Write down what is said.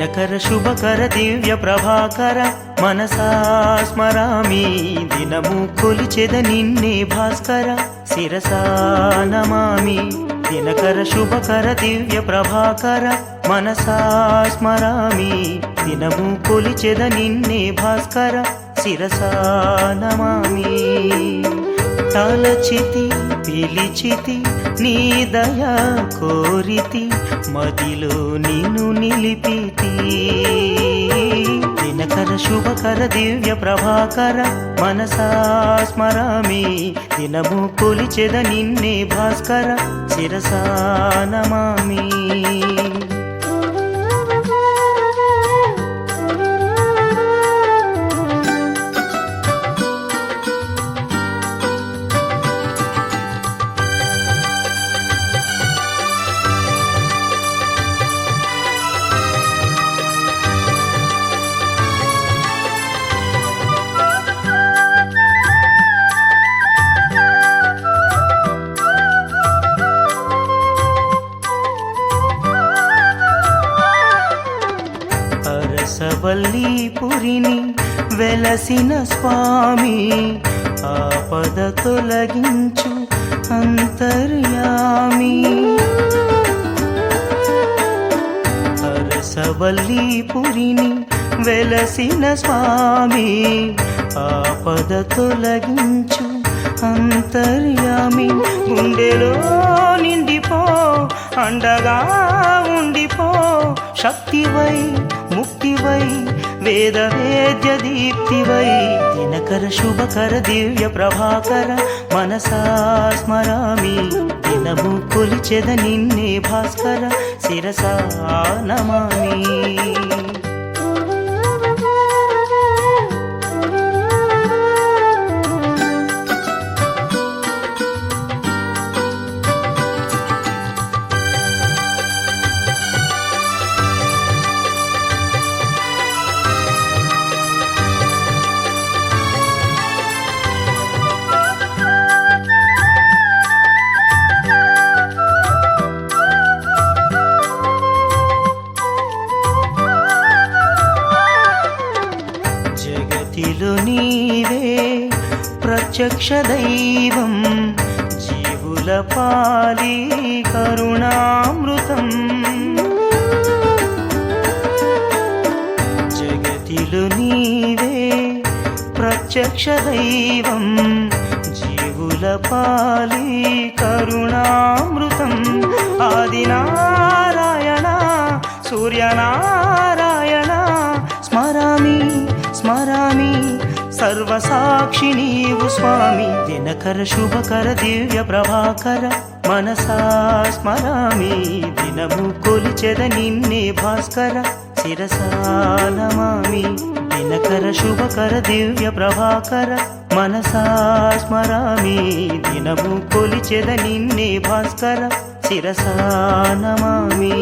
దినకర శుభకర దివ్య ప్రభాకర మనసా స్మరామి దినము కొలిచెద నిన్నే భాస్కర శిరసా నమామి దినకర శుభకర దివ్య ప్రభాకర మనసా స్మరామి దినము కొలిచెద నిన్నే భాస్కర శిరసా నమామి తలచితి పిలిచితి నీ దయా కోరితి మదిలో నిన్ను నిలిపితి. దినకర శుభకర దివ్య ప్రభాకర మనసా స్మరామి దినము కొలిచెద నిన్నే భాస్కర శిరసా నమామి. రసవల్లీపురిని వెలసిన స్వామి ఆపద తొలగించు అంతర్యామి. రసవల్లీపురిని వెలసిన స్వామి ఆపద తొలగించు అంతర్యామి. గుండెలో నిండిపో అండగా ఉండిపో శక్తివై ముక్తివై వేద వేద్య దీప్తివై దినకర శుభకర దివ్య ప్రభాకర మనసా స్మరామి దినము కొలిచెద నిన్నే భాస్కర శిరసా నమామి. ప్రత్యక్ష దైవం జీవుల పాలి కరుణామృతం. జగతిలు నీవే ప్రత్యక్ష దైవం జీవుల పాలి కరుణామృతం. ఆదినారాయణ సూర్యనారాయణ స్మరామి స్మరామి. సర్వసాక్షి నీవు స్వామి. దినకర శుభకర దివ్య ప్రభాకర మనసా స్మరామి. దినము కొలిచెద నిన్నే భాస్కర శిరసానమామి దినకర శుభకర దివ్య ప్రభాకర మనసా స్మరామి. దినము కొలిచెద నిన్నే భాస్కర శిరసానమామి